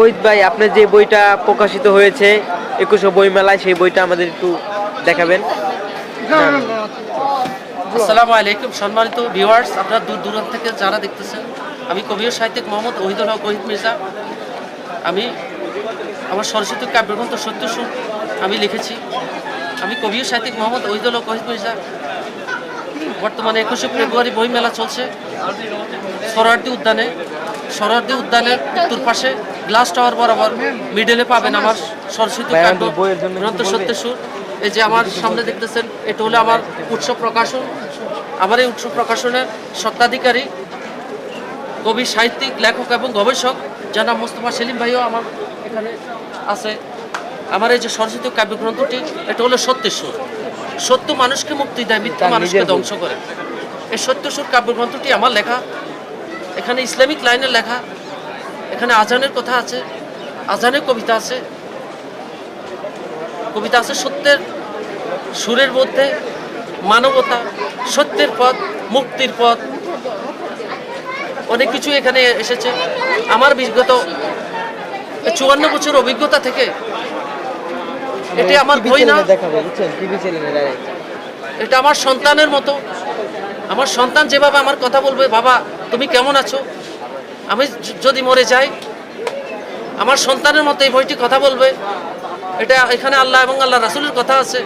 ওহিত ভাই, আপনার যে বইটা প্রকাশিত হয়েছে, একুশে বই মেলায় সেই বইটা আমাদের একটু দেখাবেন। আসসালামু আলাইকুম, সম্মানিত ভিউয়ার্স আপনারা দূর দূরান্ত থেকে যারা দেখতেছেন, আমি কবি ও সাহিত্যিক মোহাম্মদ ওহিদুল হক, ওহিদ মির্জা। আমি আমার সরস্বতী কাব্যগ্রন্থ সত্য সুর আমি লিখেছি। আমি কবি ও সাহিত্যিক মোহাম্মদ ওহিদুল হক, ওহিদ মির্জা। বর্তমানে একুশে ফেব্রুয়ারি বই মেলা চলছে। সরোয়ার্দি উদ্যানে সরোয়ার্দি উদ্যানের উত্তর পাশে গ্লাস টাওয়ার বরাবর মিডলে পাবেন আমার সরস্বতী কিছু গ্রন্থ বলবে? সত্য সুর। এই যে আমার সামনে দেখতেছেন এটা হলো আমার উৎসব প্রকাশন। আমার এই উৎসব প্রকাশনের সত্ত্বাধিকারী কবি সাহিত্যিক লেখক এবং গবেষক জানাব মোস্তফা সেলিম ভাইও আমার এখানে আছে। আমার এই যে সরস্বতী কাব্যগ্রন্থটি এটা হলো সত্যের সুর। সত্য মানুষকে মুক্তি দেয় মিথ্যা মানুষকে ধ্বংস করে। এই সত্য সুর কাব্যগ্রন্থটি আমার লেখা এখানে ইসলামিক লাইনের লেখা এখানে আজানের কথা আছে আজানের কবিতা আছে। কবিতা আছে সত্যের সুরের মধ্যে মানবতা সত্যের পথ মুক্তির পথ। অনেক কিছু এখানে এসেছে। আমার বিগত চুয়ান্ন বছর অভিজ্ঞতা থেকে এটি আমার বই না। এটা আমার সন্তানের মতো। আমার সন্তান যেভাবে আমার কথা বলবে বাবা তুমি কেমন আছো? আমি যদি মরে যাই, আমার সন্তানের মতো এই বইটি কথা বলবে। এটা এখানে আল্লাহ এবং আল্লাহ রাসুলের কথা আছে,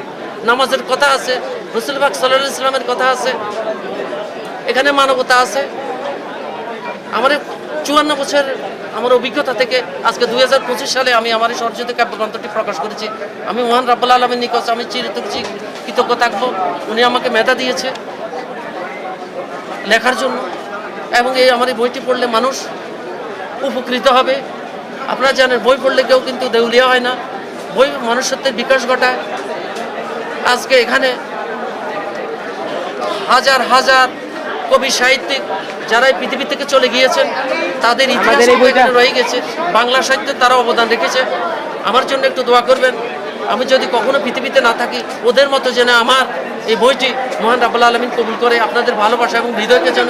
নামাজের কথা আছে, রসুল বাক সাল্লাহ ইসলামের কথা আছে। এখানে মানবতা আছে। আমার চুয়ান্ন বছর আমার অভিজ্ঞতা থেকে আজকে দুই হাজার পঁচিশ সালে আমি আমার এই সরস্বতী কাব্যগ্রন্থটি প্রকাশ করেছি। আমি মহান রাব্বুল আলমের নিকট আমি চিরতুচি কৃতজ্ঞ থাকব। উনি আমাকে মেধা দিয়েছে লেখার জন্য। এবং এই আমার এই বইটি পড়লে মানুষ উপকৃত হবে। আপনারা জানেন বই পড়লে কেউ কিন্তু দেউলিয়া হয় না। বই মানুষত্বের বিকাশ ঘটায়। আজকে এখানে হাজার হাজার কবি সাহিত্যিক যারা এই পৃথিবী থেকে চলে গিয়েছেন তাদের ইতিহাস রয়ে গেছে। বাংলা সাহিত্যে তারা অবদান রেখেছে। আমার জন্য একটু দোয়া করবেন। আমি যদি কখনো পৃথিবীতে না থাকি ওদের মতো যেন আমার এই বইটি মহান রাবুল আলমিন কবুল করে। আপনাদের ভালোবাসা এবং হৃদয়কে যেন